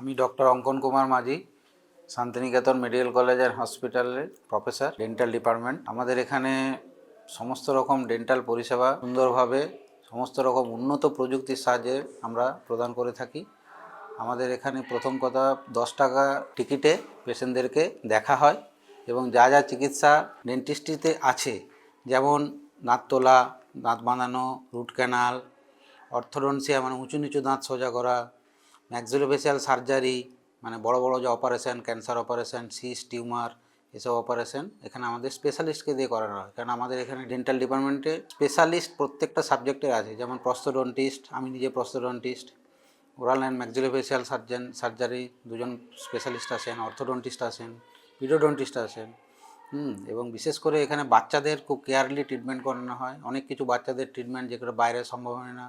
আমি doctor Ankan Kumar Majhi, Santiniketan medical college and হসপিটালের professor dental department আমাদের এখানে সমস্ত রকম ডেন্টাল পরিষেবা সুন্দরভাবে, সমস্ত রকম উন্নত প্রযুক্তির সাহায্যে আমরা প্রদান করে থাকি। আমাদের এখানে প্রথম কথা, দশ টাকা টিকিটে পেশেন্টদেরকে দেখা হয় এবং যা যা চিকিৎসা ডেন্টিস্ট্রিতে আছে, যেমন দাঁত তোলা, দাঁত বাঁধানো রুট ক্যানাল অর্থোডন্সিয়া মানে উঁচু নিচু দাঁত সোজা করা ম্যাক্সিলোফেশিয়াল সার্জারি মানে বড় বড় যে operation cancer operation cyst tumour এসব অপারেশন এখানে আমাদের স্পেশালিস্টকে দিয়ে করানো হয়। কারণ আমাদের এখানে ডেন্টাল ডিপার্টমেন্টে স্পেশালিস্ট প্রত্যেকটা সাবজেক্টের আছে। যেমন প্রস্তোডন্টিস্ট আমি নিজে prosthodontist oral and maxillofacial surgeon surgery দুজন স্পেশালিস্ট আছেন অর্থোডন্টিস্ট আছেন পিডোডন্টিস্ট আছেন, হুম, এবং বিশেষ করে এখানে বাচ্চাদের খুব কেয়ারলি ট্রিটমেন্ট করানো হয়। অনেক কিছু বাচ্চাদের ট্রিটমেন্ট যেগুলো বাইরে সম্ভব হয় না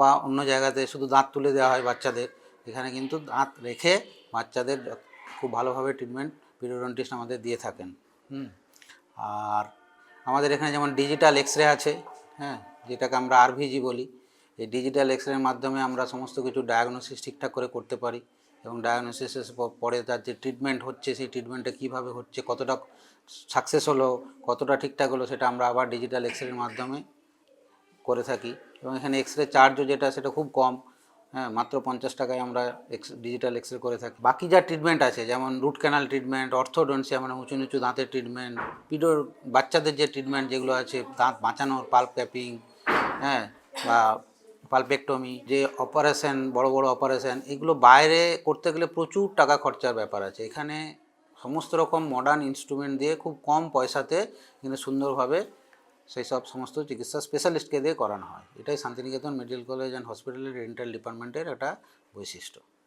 বা অন্য জায়গাতে শুধু দাঁত তুলে দেওয়া হয় বাচ্চাদের। এখানে কিন্তু দাঁত রেখে বাচ্চাদের খুব ভালোভাবে ট্রিটমেন্ট পিরিয়ডন্টিস্ট আমাদের দিয়ে থাকেন। হুম? আর আমাদের এখানে যেমন ডিজিটাল এক্স রে আছে হ্যাঁ যেটাকে আমরা আরভিজি বলি, এই ডিজিটাল এক্স রের মাধ্যমে আমরা সমস্ত কিছু ডায়াগনোসিস ঠিকঠাক করে করতে পারি এবং ডায়াগনোসিসের পরে তার যে ট্রিটমেন্ট হচ্ছে, সেই ট্রিটমেন্টটা কীভাবে হচ্ছে, কতটা সাকসেস হলো, কতটা ঠিকঠাক হলো, সেটা আমরা আবার ডিজিটাল এক্স রের মাধ্যমে করে থাকি। এবং এখানে এক্স রে চার্জও যেটা, সেটা খুব কম। হ্যাঁ মাত্র পঞ্চাশ টাকায় আমরা এক্স ডিজিটাল এক্স রে করে থাকি। বাকি যা ট্রিটমেন্ট আছে, যেমন রুট ক্যানাল ট্রিটমেন্ট অর্থোডন্সিয়া মানে উঁচু নিচু দাঁতের ট্রিটমেন্ট পিডোর বাচ্চাদের যে ট্রিটমেন্ট যেগুলো আছে, দাঁত বাঁচানোর পাল্প ক্যাপিং হ্যাঁ বা পালপেক্টমি যে অপারেশন বড় বড় অপারেশন এগুলো বাইরে করতে গেলে প্রচুর টাকা খরচার ব্যাপার আছে। এখানে সমস্ত রকম মডার্ন ইনস্ট্রুমেন্ট দিয়ে খুব কম পয়সাতে কিন্তু সুন্দরভাবে সেই সব সমস্ত চিকিৎসা স্পেশালিস্টকে দিয়ে করানো হয়। এটাই শান্তিনিকেতন মেডিকেল কলেজ অ্যান্ড হসপিটালের ডেন্টাল ডিপার্টমেন্টের একটা বৈশিষ্ট্য।